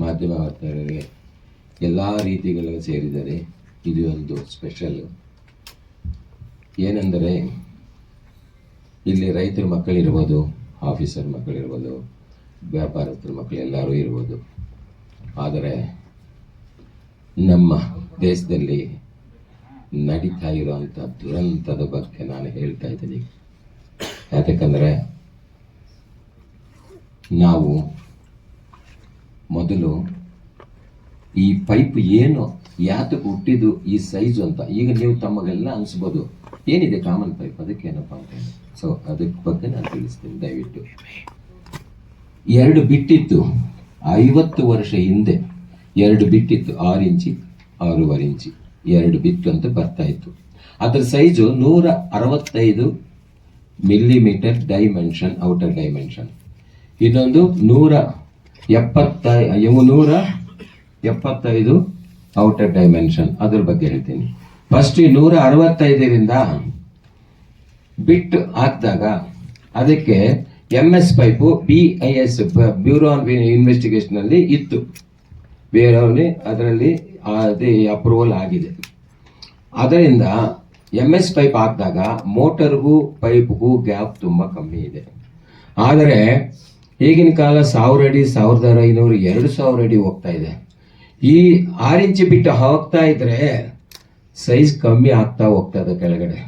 ಮಾಧ್ಯಮ ವರ್ತಕರಿಗೆ ಎಲ್ಲ ರೀತಿಗಳು ಸೇರಿದರೆ ಇದು ಒಂದು ಸ್ಪೆಷಲ್ ಏನೆಂದರೆ, ಇಲ್ಲಿ ರೈತರ ಮಕ್ಕಳಿರ್ಬೋದು ಆಫೀಸರ್ ಮಕ್ಕಳಿರ್ಬೋದು, ವ್ಯಾಪಾರಸ್ಥರ ಮಕ್ಕಳು ಎಲ್ಲರೂ ಇರ್ಬೋದು. ಆದರೆ, ನಮ್ಮ ದೇಶದಲ್ಲಿ ನಡೀತಾ ಇರುವಂಥ ದುರಂತದ ಬಗ್ಗೆ ನಾನು ಹೇಳ್ತಾ ಇದ್ದೀನಿ. ಯಾಕಂದರೆ, ನಾವು ಮೊದಲು ಈ ಪೈಪ್ ಏನು, ಯಾತಕ್ಕೆ ಹುಟ್ಟಿದ್ದು, ಈ ಸೈಜು ಅಂತ ಈಗ ನೀವು ತಮಗೆಲ್ಲ ಅನಿಸ್ಬೋದು. ಏನಿದೆ ಕಾಮನ್ ಪೈಪ್ ಅದಕ್ಕೇನಪ್ಪ ಅಂತ ಸೊ ಅದಕ್ಕೆ ಬಗ್ಗೆ ನಾನು ತಿಳಿಸ್ತೀನಿ. ದಯವಿಟ್ಟು. ಎರಡು ಬಿಟ್ಟಿತ್ತು. ಐವತ್ತು ವರ್ಷ ಹಿಂದೆ ಎರಡು ಬಿಟ್ಟಿತ್ತು. ಆರು ಇಂಚಿ, ಆರೂವರೆ ಇಂಚಿ. ಎರಡು ಬಿತ್ತು ಅಂತ ಬರ್ತಾ ಇತ್ತು. ಅದರ ಸೈಜು ನೂರ ಅರವತ್ತೈದು ಮಿಲಿಮೀಟರ್ ಡೈಮೆನ್ಷನ್ ಔಟರ್ ಡೈಮೆನ್ಷನ್ ಇದೊಂದು ನೂರ ಎಪ್ಪತ್ತ ನೂರ ಎಪ್ಪತ್ತೈದು ಔಟರ್ ಡೈಮೆನ್ಷನ್ ಅದ್ರ ಬಗ್ಗೆ ಹೇಳ್ತೀನಿ. ಫಸ್ಟ್ ಈ ನೂರ ಅರವತ್ತೈದರಿಂದ ಬಿಟ್ ಹಾಕಿದಾಗ ಅದಕ್ಕೆ M S pipe B I S bureau on investigation ಅಲ್ಲಿ ಇತ್ತು. ಬೇರೆ ಅದರಲ್ಲಿ ಅದೇ ಅಪ್ರೂವಲ್ ಆಗಿದೆ. ಅದರಿಂದ ಎಂ ಎಸ್ ಪೈಪ್ ಹಾಕಿದಾಗ ಮೋಟರ್ಗೂ ಪೈಪ್ಗೂ ಗ್ಯಾಪ್ ತುಂಬ ಕಮ್ಮಿ ಇದೆ. ಆದರೆ ಈಗಿನ ಕಾಲ ಸಾವಿರ ಅಡಿ, ಸಾವಿರದ ಐನೂರು, ಎರಡು ಸಾವಿರ ಅಡಿ ಹೋಗ್ತಾ ಇದೆ. ಈ ಆರು ಇಂಚು ಬಿಟ್ಟು ಹೋಗ್ತಾ ಇದ್ರೆ ಸೈಜ್ ಕಮ್ಮಿ ಆಗ್ತಾ ಹೋಗ್ತಾ ಇದೆ ಕೆಳಗಡೆ.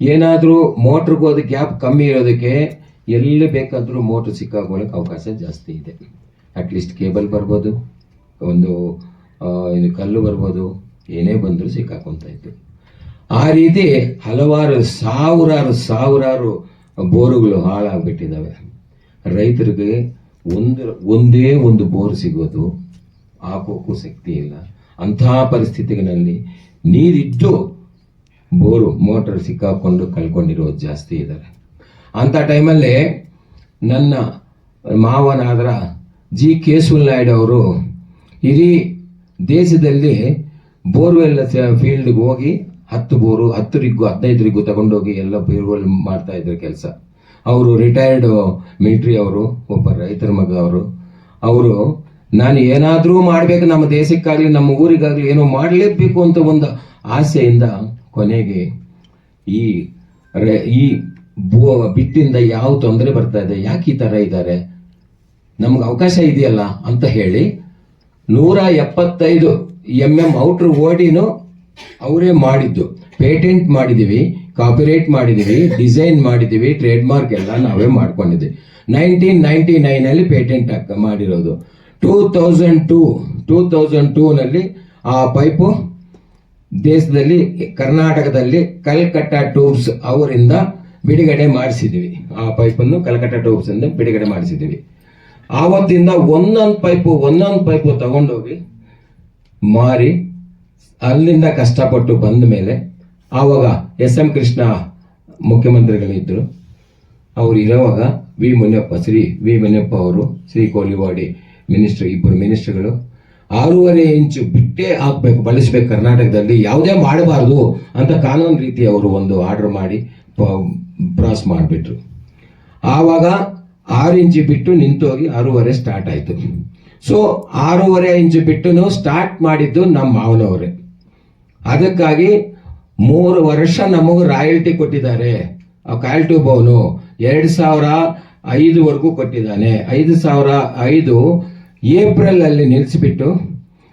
ಏನಾದರೂ ಮೋಟ್ರಿಗೂ ಅದು ಗ್ಯಾಪ್ ಕಮ್ಮಿ ಇರೋದಕ್ಕೆ ಎಲ್ಲಿ ಬೇಕಾದರೂ ಮೋಟ್ರ್ ಸಿಕ್ಕಾಕೊಳ್ಳೋಕೆ ಅವಕಾಶ ಜಾಸ್ತಿ ಇದೆ. ಅಟ್ಲೀಸ್ಟ್ ಕೇಬಲ್ ಬರ್ಬೋದು, ಒಂದು ಇದು ಕಲ್ಲು ಬರ್ಬೋದು, ಏನೇ ಬಂದರೂ ಸಿಕ್ಕಾಕೊಂತ ಇತ್ತು ಆ ರೀತಿ ಹಲವಾರು, ಸಾವಿರಾರು ಸಾವಿರಾರು ಬೋರುಗಳು ಹಾಳಾಗ್ಬಿಟ್ಟಿದ್ದಾವೆ. ರೈತರಿಗೆ ಒಂದು, ಒಂದೇ ಒಂದು ಬೋರ್ ಸಿಗೋದು ಹಾಕೋಕ್ಕೂ ಶಕ್ತಿ ಇಲ್ಲ. ಅಂತಹ ಪರಿಸ್ಥಿತಿಗಳಲ್ಲಿ ನೀರಿಟ್ಟು ಬೋರು, ಮೋಟರ್ ಸಿಕ್ಕಾಕೊಂಡು ಕಳ್ಕೊಂಡಿರೋದು ಜಾಸ್ತಿ ಇದ್ದಾರೆ. ಅಂಥ ಟೈಮಲ್ಲಿ ನನ್ನ ಮಾವನಾದ್ರ ಜಿ ಕೇಶವಲ್ ನಾಯ್ಡು ಅವರು ಇಡೀ ದೇಶದಲ್ಲಿ ಬೋರ್ವೆಲ್ ಫೀಲ್ಡ್ಗೆ ಹೋಗಿ ಹತ್ತು ಬೋರು ಹತ್ತು ರಿಗ್ಗು ಹದಿನೈದು ರಿಗ್ಗು ತಗೊಂಡೋಗಿ ಎಲ್ಲ ಬೋರ್ವೆಲ್ ಮಾಡ್ತಾ ಇದ್ರು ಕೆಲಸ. ಅವರು ರಿಟೈರ್ಡ್ ಮಿಲಿಟ್ರಿ ಅವರು, ಒಬ್ಬ ರೈತರ ಮಗ ಅವರು. ಅವರು, ನಾನು ಏನಾದರೂ ಮಾಡಬೇಕು, ನಮ್ಮ ದೇಶಕ್ಕಾಗಲಿ, ನಮ್ಮ ಊರಿಗಾಗಲಿ ಏನೋ ಮಾಡಲೇಬೇಕು ಅಂತ ಒಂದು ಆಸೆಯಿಂದ ಕೊನೆಗೆ ಈ ಈ ಬಿಟ್ಟಿಂದ ಯಾವ ತೊಂದರೆ ಬರ್ತಾ ಇದೆ, ಯಾಕೆ ಈ ಥರ ಇದ್ದಾರೆ, ನಮ್ಗೆ ಅವಕಾಶ ಇದೆಯಲ್ಲ ಅಂತ ಹೇಳಿ ನೂರ ಎಪ್ಪತ್ತೈದು ಎಂ ಎಂ ಔಟ್ರ್ ಓಡಿನೂ ಅವರೇ ಮಾಡಿದ್ದು ಪೇಟೆಂಟ್ ಮಾಡಿದ್ದೀವಿ. ಕಾಪಿರೈಟ್ ಮಾಡಿದೀವಿ ಡಿಸೈನ್ ಮಾಡಿದೀವಿ ಟ್ರೇಡ್ ಮಾರ್ಕ್ ಎಲ್ಲ ನಾವೇ ಮಾಡ್ಕೊಂಡಿದ್ವಿ ನೈನ್ಟೀನ್ ನೈನ್ಟಿ ನೈನಲ್ಲಿ ಪೇಟೆಂಟ್ ಮಾಡಿರೋದು. Two thousand two two thousand ಟೂನಲ್ಲಿ ಆ ಪೈಪು ದೇಶದಲ್ಲಿ, ಕರ್ನಾಟಕದಲ್ಲಿ ಕಲ್ಕಟ್ಟ ಟೂಬ್ಸ್ ಅವರಿಂದ ಬಿಡುಗಡೆ ಮಾಡಿಸಿದ್ದೀವಿ ಆ ಪೈಪನ್ನು ಕಲ್ಕಟ್ಟ ಟೂಬ್ಸ್ ಇಂದ ಬಿಡುಗಡೆ ಮಾಡಿಸಿದ್ದೀವಿ ಆವತ್ತಿಂದ ಒಂದೊಂದು ಪೈಪು ಒಂದೊಂದು ಪೈಪು ತಗೊಂಡೋಗಿ ಮಾರಿ ಅಲ್ಲಿಂದ ಕಷ್ಟಪಟ್ಟು ಬಂದ ಮೇಲೆ ಆವಾಗ ಎಸ್ ಎಂ ಕೃಷ್ಣ ಮುಖ್ಯಮಂತ್ರಿಗಳಿದ್ದರು. ಅವರು ಇರೋವಾಗ ವಿ ಮುನಿಯಪ್ಪ, ಶ್ರೀ ವಿ ಮುನಿಯಪ್ಪ ಅವರು, ಶ್ರೀ ಕೋಲಿವಾಡಿ ಮಿನಿಸ್ಟರ್, ಇಬ್ಬರು ಮಿನಿಸ್ಟರ್ಗಳು ಆರೂವರೆ ಇಂಚು ಬಿಟ್ಟೇ ಹಾಕ್ಬೇಕು ಬಳಸಬೇಕು ಕರ್ನಾಟಕದಲ್ಲಿ, ಯಾವುದೇ ಮಾಡಬಾರ್ದು ಅಂತ ಕಾನೂನು ರೀತಿ ಅವರು ಒಂದು ಆರ್ಡರ್ ಮಾಡಿ ಪ್ರಾಸ್ ಮಾಡಿಬಿಟ್ರು. ಆವಾಗ ಆರು ಇಂಚು ಬಿಟ್ಟು ನಿಂತೋಗಿ ಆರೂವರೆ ಸ್ಟಾರ್ಟ್ ಆಯಿತು. ಸೊ ಆರೂವರೆ ಇಂಚು ಬಿಟ್ಟು ಸ್ಟಾರ್ಟ್ ಮಾಡಿದ್ದು ನಮ್ಮ ಮಾವನವರೇ. ಅದಕ್ಕಾಗಿ ಮೂರು ವರ್ಷ ನಮಗೆ ರಾಯಲ್ಟಿ ಕೊಟ್ಟಿದ್ದಾರೆ. ಕಾಯಲ್ ಬೌನು ಎರಡು ಸಾವಿರ ಐದುವರೆಗೂ ಕೊಟ್ಟಿದ್ದಾನೆ. ಐದು ಸಾವಿರ ಐದು ಏಪ್ರಿಲ್ ಅಲ್ಲಿ ನಿಲ್ಲಿಸಿಬಿಟ್ಟು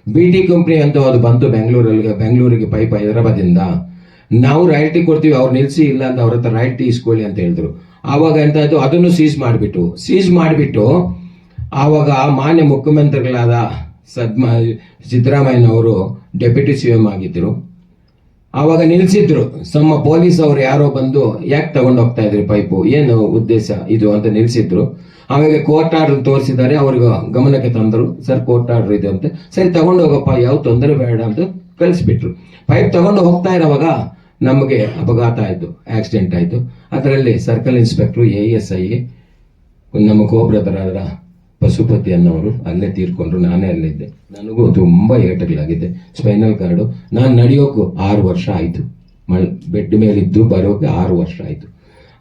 ಬಿ ಟಿ ಕಂಪ್ನಿ ಅಂತ ಅದು ಬಂತು ಬೆಂಗಳೂರಲ್ಲಿ, ಬೆಂಗಳೂರಿಗೆ ಪೈಪ್ ಹೈದರಾಬಾದಿಂದ ನಾವು ರಾಯಲ್ಟಿ ಕೊಡ್ತೀವಿ, ಅವ್ರು ನಿಲ್ಲಿಸಿ ಇಲ್ಲ ಅಂತ ಅವ್ರ ಹತ್ರ ರಾಯಲ್ಟಿ ಇಸ್ಕೊಳ್ಳಿ ಅಂತ ಹೇಳಿದ್ರು. ಆವಾಗ ಎಂತ ಆಯ್ತು, ಅದನ್ನು ಸೀಸ್ ಮಾಡಿಬಿಟ್ಟು ಸೀಸ್ ಮಾಡಿಬಿಟ್ಟು ಆವಾಗ ಮಾನ್ಯ ಮುಖ್ಯಮಂತ್ರಿಗಳಾದ ಸದ್ಮ, ಸಿದ್ದರಾಮಯ್ಯನವರು ಡೆಪ್ಯೂಟಿ ಸಿ ಎಂ ಆಗಿದ್ದರು. ಆವಾಗ ನಿಲ್ಸಿದ್ರು. ನಮ್ಮ ಪೊಲೀಸ್ ಅವರು ಯಾರೋ ಬಂದು ಯಾಕೆ ತಗೊಂಡು ಹೋಗ್ತಾ ಇದ್ರಿ ಪೈಪು? ಏನು ಉದ್ದೇಶ ಇದು ಅಂತ ನಿಲ್ಸಿದ್ರು. ಆವಾಗ ಕೋರ್ಟ್ ಆರ್ಡರ್ ತೋರಿಸಿದ್ದಾರೆ. ಅವ್ರಿಗೆ ಗಮನಕ್ಕೆ ತಂದರು. ಸರ್ ಕೋರ್ಟ್ ಆರ್ಡರ್ ಇದೆ ಅಂತ. ಸರಿ, ತಗೊಂಡು ಹೋಗಪ್ಪ. ಯಾವ ತೊಂದರೆ ಬೇಡ ಅಂತ ಕಳಿಸ್ಬಿಟ್ರು. ಪೈಪ್ ತಗೊಂಡು ಹೋಗ್ತಾ ಇರೋವಾಗ ನಮಗೆ ಅಪಘಾತ ಆಯಿತು. ಆಕ್ಸಿಡೆಂಟ್ ಆಯಿತು. ಅದರಲ್ಲಿ circle inspector, A S I ನಮ್ಮ ಕೋಬ್ರದರಾದ ಪಶುಪತಿ ಅನ್ನೋರು ಅಲ್ಲೇ ತೀರ್ಕೊಂಡ್ರು, ನಾನೇ ಅಲ್ಲಿದ್ದೆ. ನನಗೂ ತುಂಬಾ ಏಟಗಳಾಗಿದೆ ಸ್ಪೈನಲ್ ಕಾರ್ಡು ನಾನು ನಡೆಯೋಕು ಆರು ವರ್ಷ ಆಯಿತು. ಮಳ್, ಬೆಡ್ ಮೇಲಿದ್ದು ಬರೋಕೆ ಆರು ವರ್ಷ ಆಯಿತು.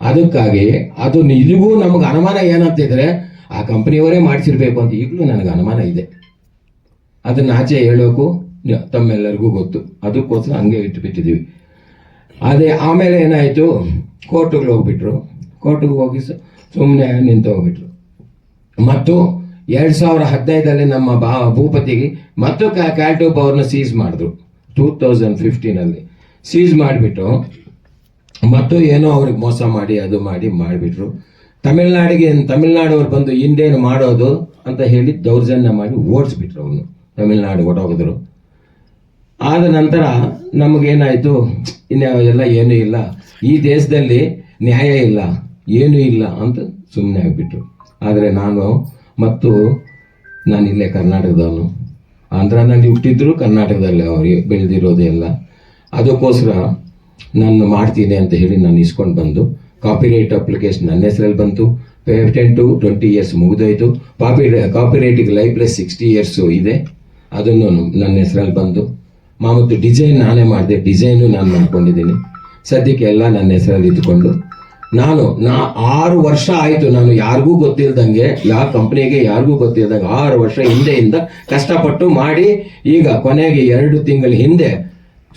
ಅದಕ್ಕಾಗಿ ಅದು ನಿಜಗೂ ನಮಗೆ ಅನುಮಾನ ಏನಂತಿದ್ರೆ, ಆ ಕಂಪ್ನಿಯವರೇ ಮಾಡಿಸಿರ್ಬೇಕು ಅಂತ ಈಗಲೂ ನನಗೆ ಅನುಮಾನ ಇದೆ. ಅದನ್ನ ಆಚೆ ಹೇಳೋಕು ತಮ್ಮೆಲ್ಲರಿಗೂ ಗೊತ್ತು. ಅದಕ್ಕೋಸ್ಕರ ಹಂಗೆ ಇಟ್ಬಿಟ್ಟಿದ್ದೀವಿ ಅದೇ, ಆಮೇಲೆ ಏನಾಯಿತು? ಕೋರ್ಟಿಗೆ ಹೋಗ್ಬಿಟ್ರು. ಕೋರ್ಟಿಗೆ ಹೋಗಿ ಸುಮ್ಮನೆ ನಿಂತು ಹೋಗ್ಬಿಟ್ರು ಮತ್ತು ಎರಡು ಸಾವಿರ ಹದಿನೈದಲ್ಲಿ ನಮ್ಮ ಭೂಪತಿಗೆ ಮತ್ತು ಕ್ಯಾಟೋಪ್ ಅವ್ರನ್ನ ಸೀಸ್ ಮಾಡಿದ್ರು. ಟೂ ತೌಸಂಡ್ ಫಿಫ್ಟೀನಲ್ಲಿ ಸೀಸ್ ಮಾಡಿಬಿಟ್ಟು ಮತ್ತು ಏನೋ ಅವ್ರಿಗೆ ಮೋಸ ಮಾಡಿ, ಅದು ಮಾಡಿ ಮಾಡಿಬಿಟ್ರು. ತಮಿಳ್ನಾಡಿಗೆ, ತಮಿಳ್ನಾಡವ್ರು ಬಂದು ಇಂದೇನು ಮಾಡೋದು ಅಂತ ಹೇಳಿ ದೌರ್ಜನ್ಯ ಮಾಡಿ ಓಡಿಸ್ಬಿಟ್ರು ಅವನು. ತಮಿಳ್ನಾಡು ಹೊಟ್ಟೋಗಿದ್ರು ಆದ ನಂತರ ನಮಗೇನಾಯಿತು? ಇನ್ನು ಎಲ್ಲ ಏನೂ ಇಲ್ಲ. ಈ ದೇಶದಲ್ಲಿ ನ್ಯಾಯ ಇಲ್ಲ, ಏನೂ ಇಲ್ಲ ಅಂತ ಸುಮ್ಮನೆ ಆಗಿಬಿಟ್ರು. ಆದರೆ ನಾನು ಮತ್ತು ನಾನು ಇಲ್ಲೇ ಕರ್ನಾಟಕದವನು. ಆಂಧ್ರನಲ್ಲಿ ಹುಟ್ಟಿದ್ರು ಕರ್ನಾಟಕದಲ್ಲಿ ಅವರು ಬೆಳೆದಿರೋದು ಎಲ್ಲ ಅದಕ್ಕೋಸ್ಕರ ನಾನು ಮಾಡ್ತೀನಿ ಅಂತ ಹೇಳಿ ನಾನು ಇಸ್ಕೊಂಡು ಬಂದು ಕಾಪಿರೈಟ್ ಅಪ್ಲಿಕೇಶನ್ ನನ್ನ ಹೆಸರಲ್ಲಿ ಬಂತು. ಟೆನ್ ಟು ಟ್ವೆಂಟಿ ಇಯರ್ಸ್ ಮುಗಿದೋಯ್ತು. ಕಾಪಿ ಕಾಪಿರೈಟಿಗೆ ಲೈಫ್ ಪ್ಲಸ್ ಸಿಕ್ಸ್ಟಿ ಇಯರ್ಸು ಇದೆ. ಅದನ್ನು ನನ್ನ ಹೆಸರಲ್ಲಿ ಬಂದು. ಮಾಮೂಲು ಡಿಸೈನ್ ನಾನೇ ಮಾಡಿದೆ. ಡಿಸೈನು ನಾನು ಮಾಡ್ಕೊಂಡಿದ್ದೀನಿ. ಸದ್ಯಕ್ಕೆ ಎಲ್ಲ ನನ್ನ ಹೆಸರಲ್ಲಿ ಇದ್ಕೊಂಡು ನಾನು, ನಾ ಆರು ವರ್ಷ ಆಯಿತು, ನಾನು ಯಾರಿಗೂ ಗೊತ್ತಿಲ್ದಂಗೆ ಯಾವ ಕಂಪ್ನಿಗೆ ಯಾರಿಗೂ ಗೊತ್ತಿಲ್ದಂಗೆ ಆರು ವರ್ಷ ಹಿಂದೆಯಿಂದ ಕಷ್ಟಪಟ್ಟು ಮಾಡಿ, ಈಗ ಕೊನೆಗೆ ಎರಡು ತಿಂಗಳ ಹಿಂದೆ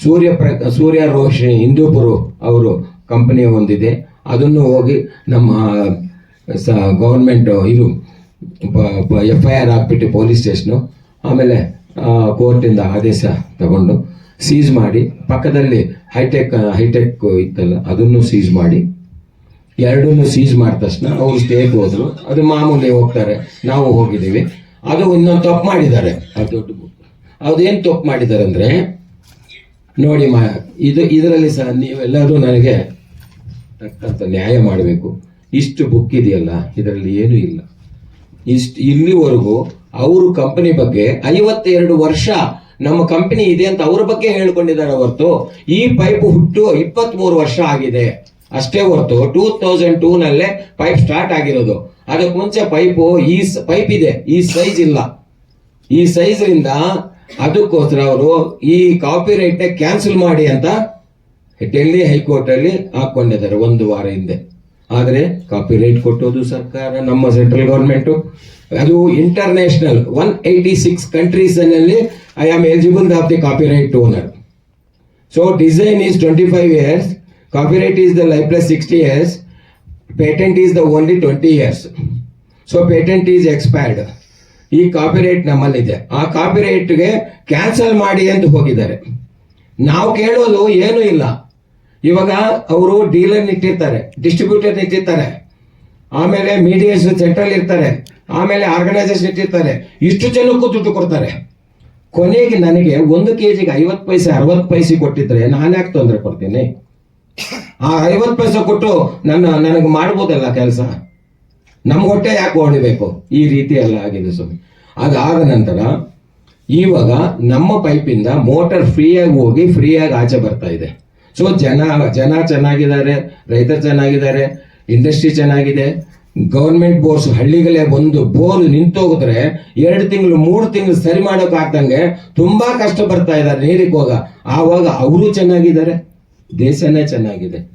ಸೂರ್ಯ ಪ್ರ, ಸೂರ್ಯ ರೋಷಿಣಿ ಹಿಂದೂಪುರು ಅವರು ಕಂಪನಿ ಹೊಂದಿದೆ. ಅದನ್ನು ಹೋಗಿ ನಮ್ಮ, ಸ ಗೌರ್ಮೆಂಟ್ ಇದು ಎಫ್ ಐ ಆರ್ ಹಾಕ್ಬಿಟ್ಟು ಪೊಲೀಸ್ ಸ್ಟೇಷನು ಆಮೇಲೆ ಕೋರ್ಟಿಂದ ಆದೇಶ ತಗೊಂಡು ಸೀಸ್ ಮಾಡಿ, ಪಕ್ಕದಲ್ಲಿ ಹೈಟೆಕ್ ಹೈಟೆಕ್ ಇತ್ತಲ್ಲ, ಅದನ್ನು ಸೀಸ್ ಮಾಡಿ ಎರಡನ್ನೂ ಸೀಸ್ ಮಾಡಿದ ತಕ್ಷಣ ಅವ್ರು ಸ್ಟೇಗೆ ಹೋದ್ರು. ಅದು ಮಾಮೂಲಿ ಹೋಗ್ತಾರೆ. ನಾವು ಹೋಗಿದ್ದೀವಿ. ಅದು ಇನ್ನೊಂದು ತಪ್ಪು ಮಾಡಿದ್ದಾರೆ. ಅದು ದೊಡ್ಡ ಬುಕ್ ಅದೇನು ತಪ್ಪು ಮಾಡಿದ್ದಾರೆ ಅಂದರೆ, ನೋಡಿ ಮಾ, ಇದು, ಇದರಲ್ಲಿ ಸಹ ನೀವೆಲ್ಲರೂ ನನಗೆ ತಕ್ಕಂಥ ನ್ಯಾಯ ಮಾಡಬೇಕು. ಇಷ್ಟು ಬುಕ್ ಇದೆಯಲ್ಲ, ಇದರಲ್ಲಿ ಏನೂ ಇಲ್ಲ. ಇಷ್ಟು, ಇಲ್ಲಿವರೆಗೂ ಅವರು ಕಂಪನಿ ಬಗ್ಗೆ ಐವತ್ತೆರಡು ವರ್ಷ ನಮ್ಮ ಕಂಪನಿ ಇದೆ ಅಂತ ಅವ್ರ ಬಗ್ಗೆ ಹೇಳ್ಕೊಂಡಿದ್ದಾರೆ ಹೊರತು, ಈ ಪೈಪ್ ಹುಟ್ಟು ಇಪ್ಪತ್ಮೂರು ವರ್ಷ ಆಗಿದೆ. ಅಷ್ಟೇ ಹೊರತು ಟೂ ತೌಸಂಡ್ ಟೂ ನಲ್ಲೇ ಪೈಪ್ ಸ್ಟಾರ್ಟ್ ಆಗಿರೋದು. ಅದಕ್ಕೆ ಮುಂಚೆ ಪೈಪು ಈ ಪೈಪ್ ಇದೆ. ಈ ಸೈಜ್ ಇಲ್ಲ. ಈ ಸೈಜ್ ಇಂದ ಅದಕ್ಕೋಸ್ಕರ ಅವರು ಈ ಕಾಪಿ ರೈಟ್ ಕ್ಯಾನ್ಸಲ್ ಮಾಡಿ ಅಂತ ಡೆಲ್ಲಿ ಹೈಕೋರ್ಟ್ ಅಲ್ಲಿ ಹಾಕೊಂಡಿದ್ದಾರೆ ಒಂದು ವಾರ ಹಿಂದೆ. ಆದ್ರೆ ಕಾಪಿ ರೈಟ್ ಕೊಟ್ಟೋದು ಸರ್ಕಾರ, ನಮ್ಮ ಸೆಂಟ್ರಲ್ ಗವರ್ಮೆಂಟ್ ಅದು international one eighty six countries ಅಲ್ಲಿ I am eligible of the copyright owner so design is twenty five years copyright is the life plus sixty years patent is the only twenty years so patent is expired ಈ copyright ನಮ್ಮಲ್ಲಿದೆ. ಆ ಕಾಪಿರೈಟ್ಗೆ cancel ಮಾಡಿ ಅಂತ ಹೋಗಿದ್ದಾರೆ. ನಾವು ಕೇಳೋದು ಏನೂ ಇಲ್ಲ. ಇವಾಗ ಅವರು ಡೀಲರ್ ಇಟ್ಟಿರ್ತಾರೆ ಡಿಸ್ಟ್ರಿಬ್ಯೂಟರ್ ಇಟ್ಟಿರ್ತಾರೆ. ಆಮೇಲೆ ಮೀಡಿಯಸ್ ಸೆಂಟ್ರಲ್ ಇರ್ತಾರೆ. ಆಮೇಲೆ ಆರ್ಗನೈಸೇಷನ್ ಇಟ್ಟಿರ್ತಾರೆ. ಇಷ್ಟು ಜನಕ್ಕೂ ದುಡ್ಡು ಕೊಡ್ತಾರೆ. ಕೊನೆಗೆ ನನಗೆ ಒಂದು ಕೆ ಜಿಗೆ ಐವತ್ತು ಪೈಸೆ, ಅರವತ್ತು ಪೈಸೆ ಕೊಟ್ಟಿದ್ರೆ ನಾನು ಯಾಕೆ ತೊಂದರೆ ಕೊಡ್ತೀನಿ? ಆ ಐವತ್ತು ಪೈಸೆ ಕೊಟ್ಟು ನನ್ನ, ನನಗೆ ಮಾಡ್ಬೋದಲ್ಲ ಕೆಲಸ? ನಮ್ಮ ಹೊಟ್ಟೆ ಯಾಕೆ ಹೊಡಿಬೇಕು? ಈ ರೀತಿ ಎಲ್ಲ ಆಗಿದೆ ಸ್ವಾಮಿ. ಅದಾದ ನಂತರ ಇವಾಗ ನಮ್ಮ ಪೈಪಿಂದ ಮೋಟರ್ ಫ್ರೀಯಾಗಿ ಹೋಗಿ ಫ್ರೀಯಾಗಿ ಆಚೆ ಬರ್ತಾ ಇದೆ. ಸೊ ಜನ ಜನ ಚೆನ್ನಾಗಿದ್ದಾರೆ, ರೈತರು ಚೆನ್ನಾಗಿದ್ದಾರೆ, ಇಂಡಸ್ಟ್ರಿ ಚೆನ್ನಾಗಿದೆ. ಗೌರ್ಮೆಂಟ್ ಬೋರ್ಸ್, ಹಳ್ಳಿಗಳೇ ಒಂದು ಬೋರ್ ನಿಂತೋಗಿದ್ರೆ ಎರಡು ತಿಂಗಳು, ಮೂರು ತಿಂಗಳು ಸರಿ ಮಾಡೋಕ್ಕಾಗ್ದಂಗೆ ತುಂಬಾ ಕಷ್ಟ ಬರ್ತಾ ಇದ್ದಾರೆ ನೀರಿಗೆ ಹೋಗ ಆವಾಗ ಅವರು ಚೆನ್ನಾಗಿದ್ದಾರೆ. ದೇಶನೇ ಚೆನ್ನಾಗಿದೆ.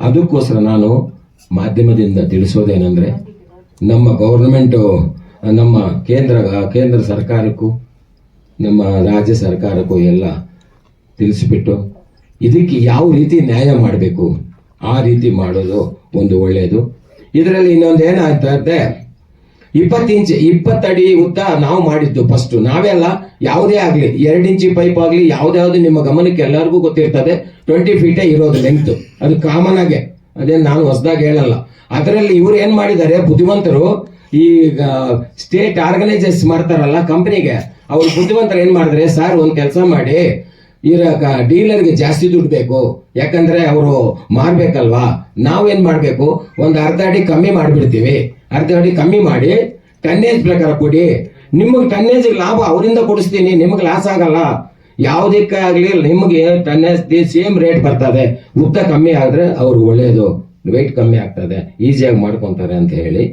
ಅದಕ್ಕೋಸ್ಕರ ನಾನು ಮಾಧ್ಯಮದಿಂದ ತಿಳಿಸೋದೇನೆಂದ್ರೆ, ನಮ್ಮ ಗೌರ್ಮೆಂಟು ನಮ್ಮ ಕೇಂದ್ರ ಕೇಂದ್ರ ಸರ್ಕಾರಕ್ಕೂ, ನಮ್ಮ ರಾಜ್ಯ ಸರ್ಕಾರಕ್ಕೂ ಎಲ್ಲ ತಿಳಿಸಿಬಿಟ್ಟು, ಇದಕ್ಕೆ ಯಾವ ರೀತಿ ನ್ಯಾಯ ಮಾಡಬೇಕು, ಆ ರೀತಿ ಮಾಡೋದು ಒಂದು ಒಳ್ಳೆಯದು ಇದರಲ್ಲಿ ಇನ್ನೊಂದು ಏನಾಗ್ತದೆ ಇಪ್ಪತ್ತು ಇಂಚ್ ಇಪ್ಪತ್ತಡಿ ಉದ್ದ ನಾವು ಮಾಡಿದ್ದು ಫಸ್ಟ್ ನಾವೇ ಅಲ್ಲ, ಯಾವುದೇ ಆಗಲಿ, ಎರಡು ಇಂಚಿ ಪೈಪ್ ಆಗಲಿ ಯಾವ್ದಾವ್ದು ನಿಮ್ಮ ಗಮನಕ್ಕೆ ಎಲ್ಲರಿಗೂ ಗೊತ್ತಿರ್ತದೆ. ಟ್ವೆಂಟಿ ಫೀಟೇ ಇರೋದು ಲೆಂತ್ ಅದು ಕಾಮನ್ ಆಗಿ. ಅದೇನು ನಾನು ಹೊಸದಾಗಿ ಹೇಳಲ್ಲ. ಅದರಲ್ಲಿ ಇವ್ರು ಏನ್ ಮಾಡಿದ್ದಾರೆ, ಬುದ್ಧಿವಂತರು ಈ ಸ್ಟೇಟ್ ಆರ್ಗನೈಸರ್ಸ್ ಮಾಡ್ತಾರಲ್ಲ ಕಂಪನಿಗೆ ಅವ್ರು ಬುದ್ಧಿವಂತರು ಏನ್ ಮಾಡಿದ್ರೆ, ಸರ್ ಒಂದು ಕೆಲಸ ಮಾಡಿ, ಇರ ಡೀಲರ್ಗೆ ಜಾಸ್ತಿ ದುಡ್ಡು ಬೇಕು. ಯಾಕಂದ್ರೆ ಅವರು ಮಾರ್ಬೇಕಲ್ವಾ? ನಾವೇನ್ ಮಾಡ್ಬೇಕು? ಒಂದು ಅರ್ಧ ಅಡಿ ಕಮ್ಮಿ ಮಾಡ್ಬಿಡ್ತೀವಿ. ಅರ್ಧ ಅಡಿ ಕಮ್ಮಿ ಮಾಡಿ ಟನ್ನೇಜ್ ಪ್ರಕಾರ ಕೊಡಿ. ನಿಮಗೆ ಟನ್ನೇಜ್ ಲಾಭ ಅವರಿಂದ ಕೊಡಿಸ್ತೀನಿ, ನಿಮಗೆ ಲಾಸ್ ಆಗಲ್ಲ. ಯಾವುದಕ್ಕೆ ಆಗಲಿ, ನಿಮಗೆ ಟನ್ನೇಜ್ ಸೇಮ್ ರೇಟ್ ಬರ್ತದೆ. ಉದ್ದ ಕಮ್ಮಿ ಆದರೆ ಅವ್ರಿಗೆ ಒಳ್ಳೆಯದು ವೆಯ್ಟ್ ಕಮ್ಮಿ ಆಗ್ತದೆ. ಈಸಿಯಾಗಿ ಮಾಡ್ಕೊಂತಾರೆ ಅಂತ ಹೇಳಿ.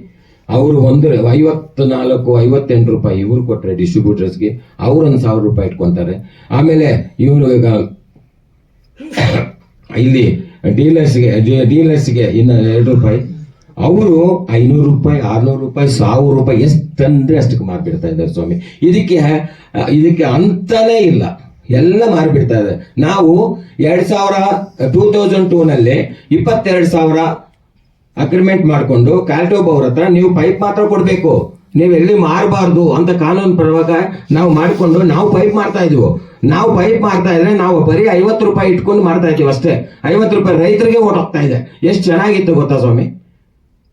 ಅವರು ಒಂದು ಐವತ್ತು ನಾಲ್ಕು ಐವತ್ತೆಂಟು ರೂಪಾಯಿ ಇವ್ರು ಕೊಟ್ಟರೆ ಡಿಸ್ಟ್ರಿಬ್ಯೂಟರ್ಸ್ಗೆ ಅವ್ರು ಒಂದು ಸಾವಿರ ರೂಪಾಯಿ ಇಟ್ಕೊಂತಾರೆ. ಆಮೇಲೆ ಇವರು ಈಗ ಇಲ್ಲಿ ಡೀಲರ್ಸ್ಗೆ ಡೀಲರ್ಸ್ಗೆ ಇನ್ನು ಎರಡು ರೂಪಾಯಿ. ಅವರು ಐನೂರು ರೂಪಾಯಿ, ಆರ್ನೂರು ರೂಪಾಯಿ, ಸಾವಿರ ರೂಪಾಯಿ ಎಷ್ಟು ತಂದ್ರೆ ಅಷ್ಟಕ್ಕೆ ಮಾರ್ಬಿಡ್ತಾ ಇದ್ದಾರೆ ಸ್ವಾಮಿ. ಇದಕ್ಕೆ ಇದಕ್ಕೆ ಅಂತಲೇ ಇಲ್ಲ. ಎಲ್ಲ ಮಾರ್ಬಿಡ್ತಾ ಇದೆ. ನಾವು ಎರಡ್ ಸಾವಿರ ಟೂ ತೌಸಂಡ್ ಟೂ ನಲ್ಲಿ ಇಪ್ಪತ್ತೆರಡು ಸಾವಿರ ಅಗ್ರಿಮೆಂಟ್ ಮಾಡಿಕೊಂಡು ಕ್ಯಾಲ್ಟೋಬ್ ಅವ್ರ ಹತ್ರ ನೀವು ಪೈಪ್ ಮಾತ್ರ ಕೊಡಬೇಕು. ನೀವು ಎಲ್ಲಿ ಮಾರಬಾರ್ದು ಅಂತ ಕಾನೂನು ಪ್ರವಾಗ ನಾವು ಮಾಡಿಕೊಂಡು ನಾವು ಪೈಪ್ ಮಾರ್ತಾ ಇದೀವಿ. ನಾವು ಪೈಪ್ ಮಾರ್ತಾ ಇದ್ರೆ ನಾವು ಬರೀ ಐವತ್ತು ರೂಪಾಯಿ ಇಟ್ಕೊಂಡು ಮಾರ್ತಾ ಇದೀವಿ ಅಷ್ಟೇ. ಐವತ್ತು ರೂಪಾಯಿ ರೈತರಿಗೆ ಹೋಗ್ತಾ ಇದೆ. ಎಷ್ಟು ಚೆನ್ನಾಗಿತ್ತು ಗೊತ್ತಾ ಸ್ವಾಮಿ?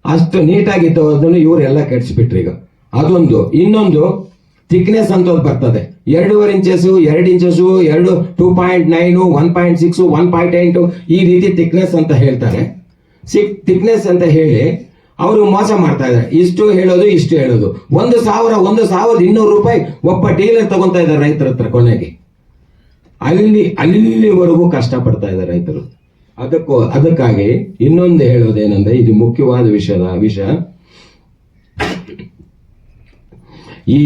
ಅಷ್ಟು ನೀಟಾಗಿತ್ತು ಅದನ್ನು ಇವರೆಲ್ಲ ಕೆಡಿಸ್ಬಿಟ್ರು ಈಗ. ಅದೊಂದು. ಇನ್ನೊಂದು ಥಿಕ್ನೆಸ್ ಅಂತ ಒಂದು ಬರ್ತದೆ. ಎರಡೂವರೆ ಇಂಚಸ್ಸು ಎರಡು ಇಂಚಸ್ಸು ಎರಡು two point nine one point six one point ಎಂಟು ಈ ರೀತಿ ಥಿಕ್ನೆಸ್ ಅಂತ ಹೇಳ್ತಾರೆ. ಸಿಕ್ ಥಿಕ್ನೆಸ್ ಅಂತ ಹೇಳಿ ಅವರು ಮೋಸ ಮಾಡ್ತಾ ಇದ್ದಾರೆ. ಇಷ್ಟು ಹೇಳೋದು ಇಷ್ಟು ಹೇಳೋದು. ಒಂದು ಸಾವಿರ, ಒಂದು ಸಾವಿರದ ಇನ್ನೂರು ರೂಪಾಯಿ ಒಬ್ಬ ಟೀಲರ್ ತಗೊಂತಾ ಇದ್ದಾರೆ ರೈತರ ಹತ್ರ ಕೊನೆಗೆ. ಅಲ್ಲಿ, ಅಲ್ಲಿವರೆಗೂ ಕಷ್ಟಪಡ್ತಾ ಇದ್ದಾರೆ ರೈತರು. ಅದಕ್ಕೂ, ಅದಕ್ಕಾಗಿ ಇನ್ನೊಂದು ಹೇಳೋದೇನೆಂದ್ರೆ ಇದು ಮುಖ್ಯವಾದ ವಿಷಯದ ವಿಷಯ. ಈ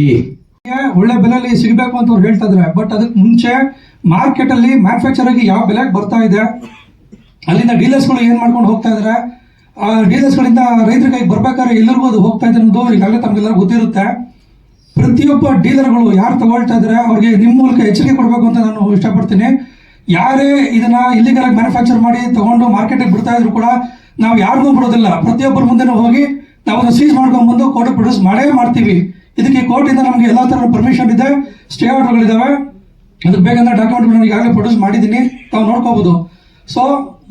ಒಳ್ಳೆ ಬೆಲೆಯಲ್ಲಿ ಸಿಗಬೇಕು ಅಂತ ಅವ್ರು ಹೇಳ್ತಾ ಇದ್ದಾರೆ ಬಟ್ ಅದಕ್ಕೆ ಮುಂಚೆ ಮಾರ್ಕೆಟ್ ಅಲ್ಲಿ ಮ್ಯಾನುಫ್ಯಾಕ್ಚರ್ ಆಗಿ ಯಾವ ಬೆಲೆಗೆ ಬರ್ತಾ ಇದೆ ಅಲ್ಲಿಂದ ಡೀಲರ್ಸ್ಗಳು ಏನ್ ಮಾಡ್ಕೊಂಡು ಹೋಗ್ತಾ ಇದ್ದಾರೆ ಆ ಡೀಲರ್ಸ್ಗಳಿಂದ ರೈತರ ಕೈಗೆ ಬರ್ಬೇಕಾದ್ರೆ ಎಲ್ಲರಿಗೂ ಅದು ಹೋಗ್ತಾ ಇದೆ ಅನ್ನೋದು ಈಗಾಗಲೇ ತಮಗೆಲ್ಲರಿಗೂ ಗೊತ್ತಿರುತ್ತೆ. ಪ್ರತಿಯೊಬ್ಬ ಡೀಲರ್ಗಳು ಯಾರು ತಗೊಳ್ತಾ ಇದ್ದಾರೆ ಅವ್ರಿಗೆ ನಿಮ್ಮ ಮೂಲಕ ಎಚ್ಚರಿಕೆ ಕೊಡಬೇಕು ಅಂತ ನಾನು ಇಷ್ಟಪಡ್ತೀನಿ. ಯಾರೇ ಇದನ್ನ ಇಲ್ಲಿಗಲ್ ಆಗಿ ಮ್ಯಾನುಫ್ಯಾಕ್ಚರ್ ಮಾಡಿ ತಗೊಂಡು ಮಾರ್ಕೆಟಿಗೆ ಬಿಡ್ತಾ ಇದ್ರು ಕೂಡ ನಾವು ಯಾರಿಗೂ ಬಿಡೋದಿಲ್ಲ. ಪ್ರತಿಯೊಬ್ಬರ ಮುಂದೆನೂ ಹೋಗಿ ನಾವು ಅದನ್ನು ಸೀಸ್ ಮಾಡ್ಕೊಂಡು ಬಂದು ಕೋರ್ಟ್ ಪ್ರೊಡ್ಯೂಸ್ ಮಾಡೇ ಮಾಡ್ತೀವಿ. ಇದಕ್ಕೆ ಕೋರ್ಟಿಂದ ನಮಗೆ ಎಲ್ಲ ಥರದ ಪರ್ಮಿಷನ್ ಇದೆ. ಸ್ಟೇ ಆರ್ಡರ್ಗಳಿದ್ದಾವೆ ಅದಕ್ಕೆ ಬೇಕಂದ್ರೆ ಡಾಕ್ಯುಮೆಂಟ್ಗಳನ್ನ ಈಗಾಗಲೇ ಪ್ರೊಡ್ಯೂಸ್ ಮಾಡಿದ್ದೀನಿ. ತಾವು ನೋಡ್ಕೋಬಹುದು ಸೊ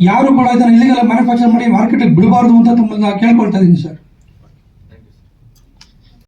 ಯಾರು ಕೂಡ ಇದನ್ನ ಇಲ್ಲಿಗೆಲ್ಲ ಮ್ಯಾನುಫ್ಯಾಕ್ಚರ್ ಮಾಡಿ ಮಾರ್ಕೆಟಿಗೆ ಬಿಡಬಾರ್ದು ಅಂತ ತುಂಬ ಕೇಳ್ಕೊಳ್ತಾ ಇದ್ದೀನಿ ಸರ್